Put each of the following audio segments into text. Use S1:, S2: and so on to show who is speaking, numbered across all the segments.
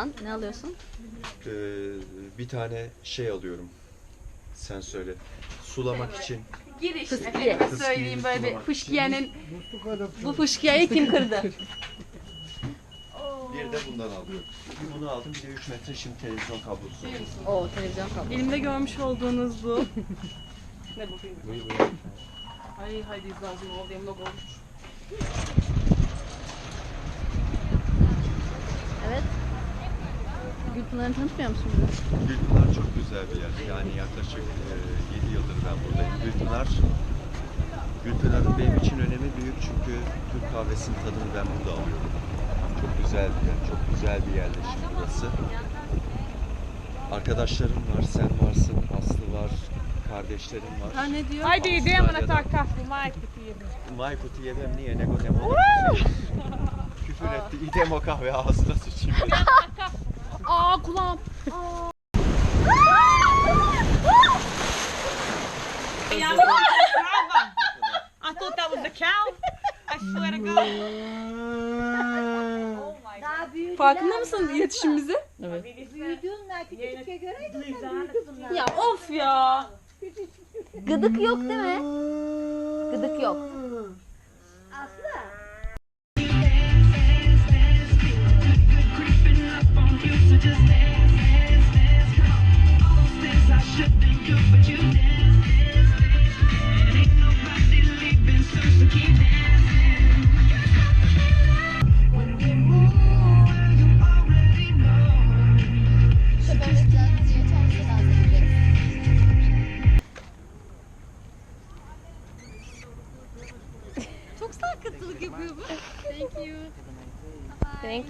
S1: Lan ne alıyorsun?
S2: Ee, bir tane şey alıyorum. Sen söyle. Sulamak için.
S3: Giriş.
S1: Fıskiye.
S3: Efendime söyleyeyim böyle bir fışkiyenin bu fışkiyeyi kim kırdı?
S2: Bir de bundan aldım. Bir bunu aldım. Bir de 3 metre şimdi televizyon kablosu.
S1: Oo televizyon kablosu.
S4: Elimde görmüş olduğunuz bu. ne bu film? Ay haydi izlazım ol diye logo olmuş.
S1: Evet. Gülpınar'ı tanıtmıyor musun?
S2: Gülpınar çok güzel bir yer. Yani yaklaşık 7 yıldır ben buradayım. Gülpınar Gülpınar'ın benim için önemi büyük çünkü Türk kahvesinin tadını ben burada alıyorum. Çok güzel bir yer, çok güzel bir yerleşim burası. Arkadaşlarım var, sen varsın, Aslı var, kardeşlerim var.
S4: Ha ne diyor?
S5: Haydi idemo na ta kaffe, majke ti jebe.
S2: Majku yedem nije nego ne mogu. Küfür etti. İdemo kahve ağzına sıçayım. dedi.
S5: I to God.
S4: Farkında mısın iletişimimizi?
S6: Büyüdüğünler küçücüğe göre de büyüdü bunlar.
S4: Ya of ya.
S1: Gıdık yok değil mi? Gıdık yok.
S6: Aslı.
S1: Çok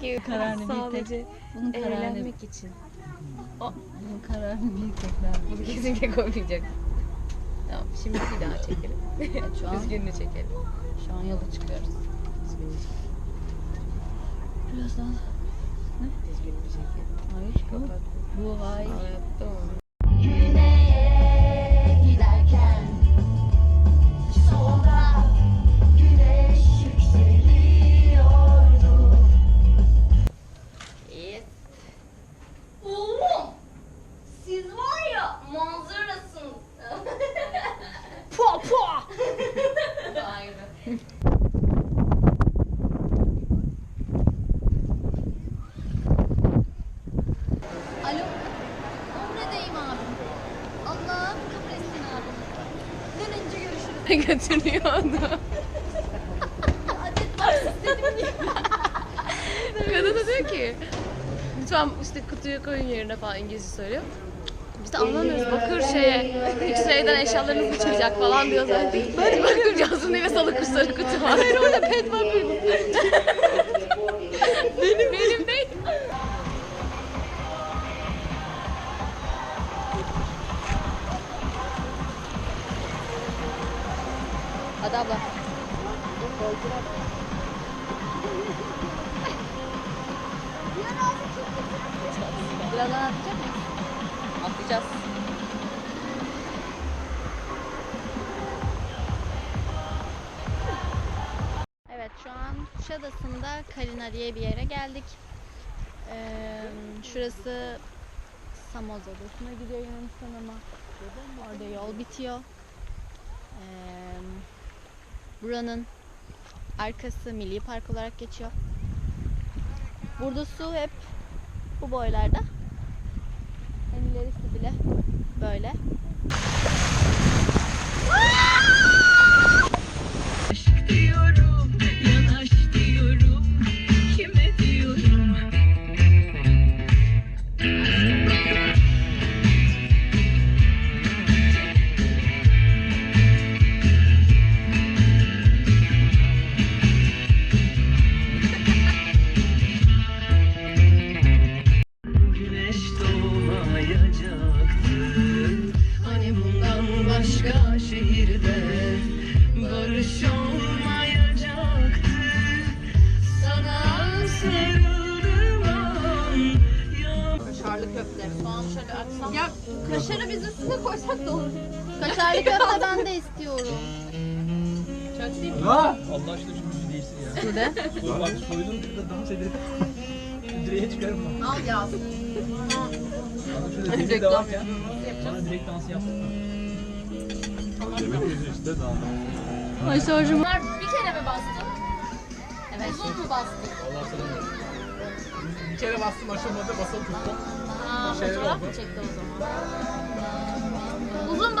S1: you. Kararını
S3: Sadece
S1: Bunun kararını,
S3: eğlenmek için.
S1: bunun kararını bir tekrar.
S3: Bunu kesinlikle koymayacak. Tamam şimdi bir daha çekelim.
S1: Evet, şu an,
S3: Düzgününü çekelim.
S1: şu an yola çıkıyoruz.
S3: Düzgününü çekelim.
S1: Birazdan.
S3: Düzgününü çekelim.
S1: Hayır. Bu, bu hayır.
S3: Hayatta olmaz.
S1: Alo. Umre'deyim abim. Allah kabul etsin abim. Dönünce görüşürüz.
S3: Götürüyordu.
S1: Adet var istedim diye.
S3: Kadın da diyor ki lütfen işte kutuyu koyun yerine falan İngilizce söylüyor. Biz de anlamıyoruz. Bakır şeye, X-ray'den eşyalarınız mı çıkacak falan diyor zaten. Ben de bakır Johnson ve salı kuşları kutu var. Hayır orada pet var benim. benim, benim değil.
S1: Hadi abla. Birazdan atlayacak mıyız? Atlayacağız. Evet şu an Kuşadası'nda Kalina diye bir yere geldik. Ee, şurası Samoz adasına gidiyor Yunanistan ama orada yol bitiyor. Ee, buranın arkası milli park olarak geçiyor. Burada su hep bu boylarda. En ilerisi bile böyle.
S5: Şehirde barış olmayacaktı. Sana sarıldığım an ya-
S1: köfte. Soğan şöyle açsam.
S7: Ya kaşarı biz üstüne koysak da olur. Kaşarlı köfte ben de istiyorum.
S8: Allah aşkına şu müziği değiştir ya.
S7: Şurada.
S8: Dur bak soydum bir de dans edelim. Direğe çıkarım ben.
S7: Al yaz.
S8: Şöyle devam ya. Bana direkt dansı yap.
S7: Ay şarjım.
S1: Bunlar bir kere mi bastın? Evet. Uzun mu bastın?
S8: Allah sana Bir kere bastım aşamadı basılı tuttum.
S1: Aa, fotoğraf mı çekti o zaman? Uzun